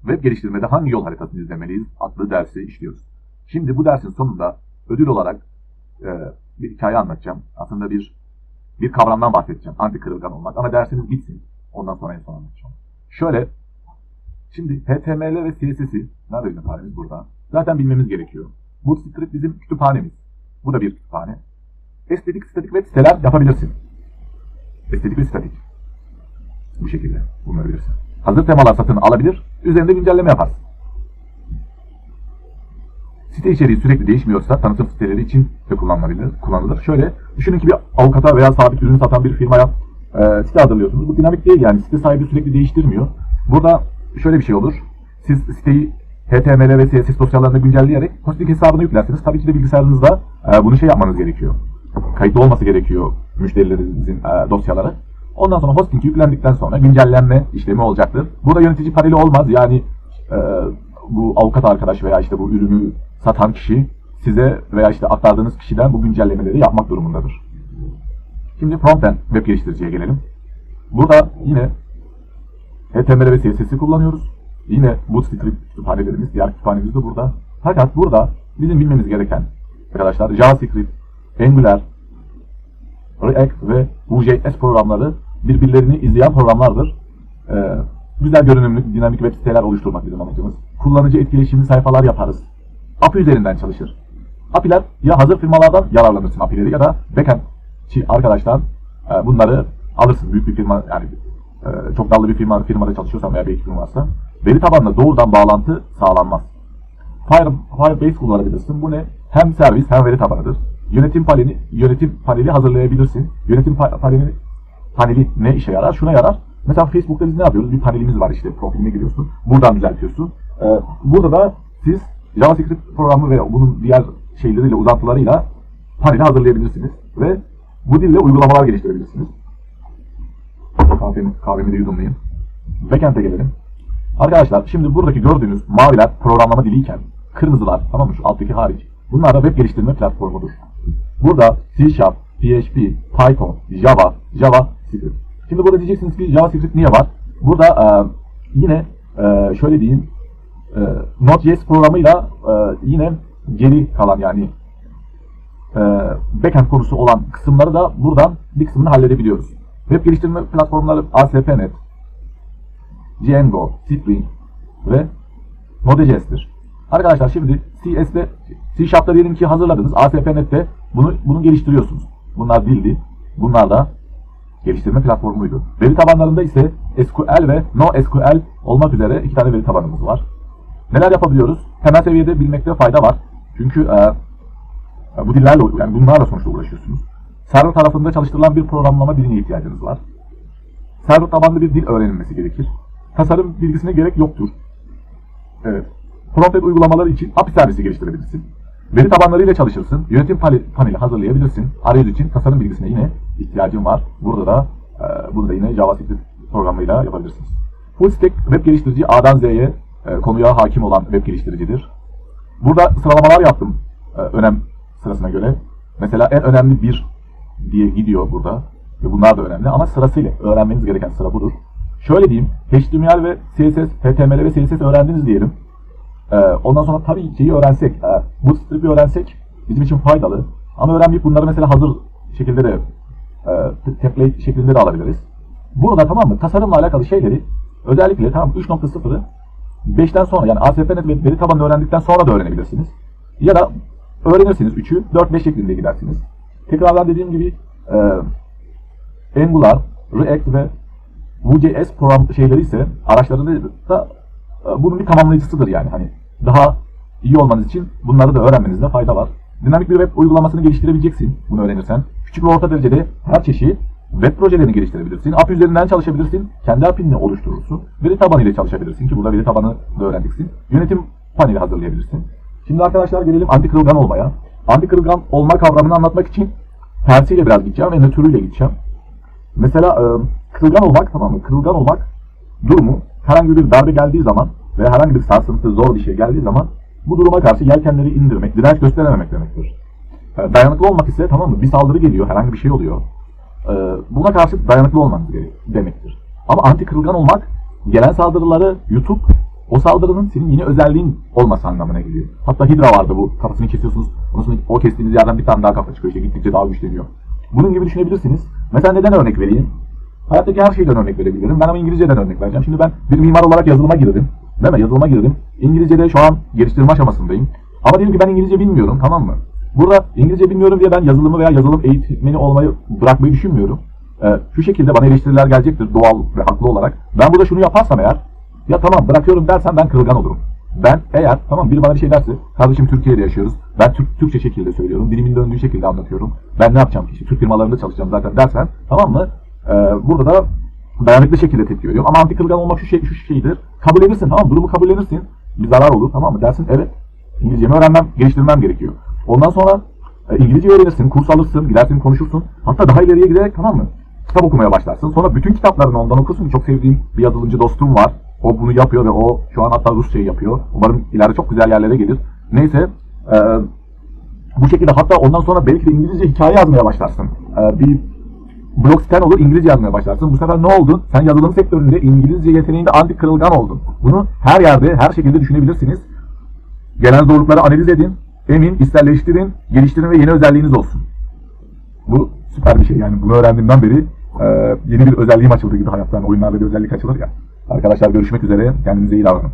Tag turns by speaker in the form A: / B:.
A: Web geliştirmede hangi yol haritasını izlemeliyiz adlı dersi işliyoruz. Şimdi bu dersin sonunda ödül olarak e, bir hikaye anlatacağım. Aslında bir bir kavramdan bahsedeceğim. Anti kırılgan olmak. Ama dersiniz bitsin. Ondan sonra en son anlatacağım. Şöyle Şimdi HTML ve CSS'i nerede kütüphanemiz burada? Zaten bilmemiz gerekiyor. Bootstrap bizim kütüphanemiz. Bu da bir kütüphane. Estetik, statik ve siteler yapabilirsin. Estetik ve statik. Bu şekilde bunları bilirsin. Hazır temalar satın alabilir, üzerinde güncelleme yaparsın. Site içeriği sürekli değişmiyorsa tanıtım siteleri için de kullanılabilir, kullanılır. Şöyle düşünün ki bir avukata veya sabit ürün satan bir firmaya e, site hazırlıyorsunuz. Bu dinamik değil yani site sahibi sürekli değiştirmiyor. Burada şöyle bir şey olur. Siz siteyi HTML ve CSS dosyalarını güncelleyerek hosting hesabını yüklersiniz. Tabii ki de bilgisayarınızda e, bunu şey yapmanız gerekiyor. Kayıtlı olması gerekiyor müşterilerinizin e, dosyaları. Ondan sonra hosting yüklendikten sonra güncellenme işlemi olacaktır. Burada yönetici paneli olmaz. Yani e, bu avukat arkadaş veya işte bu ürünü satan kişi size veya işte aktardığınız kişiden bu güncellemeleri yapmak durumundadır. Şimdi frontend web geliştiriciye gelelim. Burada yine HTML ve CSS'i kullanıyoruz. Yine Bootstrap kütüphanelerimiz, diğer kütüphanemiz de burada. Fakat burada bizim bilmemiz gereken arkadaşlar JavaScript, Angular, React ve Vue.js programları birbirlerini izleyen programlardır. Ee, güzel görünümlü, dinamik web siteler oluşturmak bizim amacımız. Kullanıcı etkileşimli sayfalar yaparız. API üzerinden çalışır. API'ler ya hazır firmalardan yararlanırsın API'leri ya da backendçi arkadaştan e, bunları alırsın. Büyük bir firma yani e, çok dallı bir firma firmada çalışıyorsan veya bir ekibin varsa veri tabanına doğrudan bağlantı sağlanmaz. Fire, Firebase kullanabilirsin. Bu ne? Hem servis hem veri tabanıdır. Yönetim paneli, yönetim paneli hazırlayabilirsin. Yönetim pa- paneli, ne işe yarar? Şuna yarar. Mesela Facebook'ta biz ne yapıyoruz? Bir panelimiz var işte. Profiline giriyorsun. Buradan düzeltiyorsun. Ee, burada da siz JavaScript programı ve bunun diğer şeyleriyle, uzantılarıyla paneli hazırlayabilirsiniz. Ve bu dille uygulamalar geliştirebilirsiniz. Kahvemi, kahvemi de yudumlayayım. Backend'e gelelim. Arkadaşlar şimdi buradaki gördüğünüz maviler programlama diliyken kırmızılar tamam mı şu alttaki hariç. Bunlar da web geliştirme platformudur. Burada C Sharp, PHP, Python, Java, Java. Şimdi burada diyeceksiniz ki JavaScript niye var? Burada e, yine e, şöyle diyeyim e, Node.js programıyla e, yine geri kalan yani e, backend konusu olan kısımları da buradan bir kısmını halledebiliyoruz. Web geliştirme platformları ASP.NET, Django, Spring ve Node.js'tir. Arkadaşlar şimdi CS'de C Sharp'ta diyelim ki hazırladınız. ASP.NET'te bunu bunu geliştiriyorsunuz. Bunlar dildi. Bunlar da geliştirme platformuydu. Veri tabanlarında ise SQL ve NoSQL olmak üzere iki tane veri tabanımız var. Neler yapabiliyoruz? Temel seviyede bilmekte fayda var. Çünkü e, bu dillerle yani bunlarla sonuçta uğraşıyorsunuz. Server tarafında çalıştırılan bir programlama diline ihtiyacınız var. Server tabanlı bir dil öğrenilmesi gerekir. Tasarım bilgisine gerek yoktur. Evet. Frontend uygulamaları için API servisi geliştirebilirsin. Veri tabanlarıyla çalışırsın. Yönetim paneli hazırlayabilirsin. Arayüz için tasarım bilgisine yine ihtiyacın var. Burada da e, bunu da yine JavaScript programıyla yapabilirsiniz. Full stack web geliştirici A'dan Z'ye e, konuya hakim olan web geliştiricidir. Burada sıralamalar yaptım e, önem sırasına göre. Mesela en önemli bir diye gidiyor burada. Ve bunlar da önemli ama sırasıyla öğrenmeniz gereken sıra budur. Şöyle diyeyim, HTML ve CSS, HTML ve CSS öğrendiniz diyelim. Ee, ondan sonra tabii şeyi öğrensek, e, Bootstrap'i öğrensek bizim için faydalı. Ama öğrenmeyip bunları mesela hazır şekilde de e, template şeklinde de alabiliriz. Burada tamam mı? Tasarımla alakalı şeyleri özellikle tamam 3.0'ı 5'ten sonra yani ASP.NET ve veri tabanını öğrendikten sonra da öğrenebilirsiniz. Ya da öğrenirsiniz 3'ü 4-5 şeklinde gidersiniz. Tekrardan dediğim gibi e, Angular, React ve Vue.js program şeyleri ise araçlarında da e, bunun bir tamamlayıcısıdır yani. Hani daha iyi olmanız için bunları da öğrenmenizde fayda var. Dinamik bir web uygulamasını geliştirebileceksin bunu öğrenirsen. Küçük ve orta derecede her çeşit web projelerini geliştirebilirsin. API üzerinden çalışabilirsin. Kendi API'ni oluşturursun. Veri tabanı ile çalışabilirsin ki burada veri tabanı da öğrendiksin. Yönetim paneli hazırlayabilirsin. Şimdi arkadaşlar gelelim anti kırılgan olmaya. Anti kırılgan olma kavramını anlatmak için tersiyle biraz gideceğim ve nötrüyle gideceğim. Mesela kırılgan olmak tamam mı? Kırılgan olmak durumu herhangi bir darbe geldiği zaman ve herhangi bir sarsıntı, zor bir şey geldiği zaman bu duruma karşı yelkenleri indirmek, direnç gösterememek demektir. E, dayanıklı olmak ise tamam mı? Bir saldırı geliyor, herhangi bir şey oluyor. E, buna karşı dayanıklı olmanız demektir. Ama anti kırılgan olmak gelen saldırıları yutup O saldırının senin yeni özelliğin olması anlamına geliyor. Hatta Hidra vardı bu. Kafasını kesiyorsunuz. Ondan sonra o kestiğiniz yerden bir tane daha kafa çıkıyor. İşte gittikçe daha güçleniyor. Bunun gibi düşünebilirsiniz. Mesela neden örnek vereyim? Hayattaki her şeyden örnek verebilirim. Ben ama İngilizceden örnek vereceğim. Şimdi ben bir mimar olarak yazılıma girdim. Değil mi? Yazılıma girdim. İngilizce'de şu an geliştirme aşamasındayım. Ama diyelim ki ben İngilizce bilmiyorum tamam mı? Burada İngilizce bilmiyorum diye ben yazılımı veya yazılım eğitmeni olmayı bırakmayı düşünmüyorum. Ee, şu şekilde bana eleştiriler gelecektir doğal ve haklı olarak. Ben burada şunu yaparsam eğer ya tamam bırakıyorum dersen ben kırılgan olurum. Ben eğer tamam biri bana bir şey derse kardeşim Türkiye'de yaşıyoruz. Ben Türk, Türkçe şekilde söylüyorum. Dilimin döndüğü şekilde anlatıyorum. Ben ne yapacağım ki? Türk firmalarında çalışacağım zaten dersen tamam mı? Ee, burada da dayanıklı şekilde tepki veriyorum. Ama anti kırılgan olmak şu şey şu şeydir. Kabullenirsin tamam mı? Durumu kabullenirsin. Bir zarar olur tamam mı? Dersin evet. İngilizcemi öğrenmem, geliştirmem gerekiyor. Ondan sonra e, İngilizce öğrenirsin, kurs alırsın, gidersin konuşursun. Hatta daha ileriye giderek tamam mı? Kitap okumaya başlarsın. Sonra bütün kitaplarını ondan okursun çok sevdiğim bir yazılımcı dostum var. O bunu yapıyor ve o şu an hatta Rusçayı yapıyor. Umarım ileride çok güzel yerlere gelir. Neyse e, bu şekilde hatta ondan sonra belki de İngilizce hikaye yazmaya başlarsın. E, bir blog siten olur İngilizce yazmaya başlarsın. Bu sefer ne oldu? Sen yazılım sektöründe İngilizce yeteneğinde anti kırılgan oldun. Bunu her yerde, her şekilde düşünebilirsiniz. Gelen zorlukları analiz edin, emin, içselleştirin, geliştirin ve yeni özelliğiniz olsun. Bu süper bir şey yani. Bunu öğrendiğimden beri e, yeni bir özelliğim açıldı gibi hayattan. Oyunlarda bir özellik açılır ya. Arkadaşlar görüşmek üzere. Kendinize iyi davranın.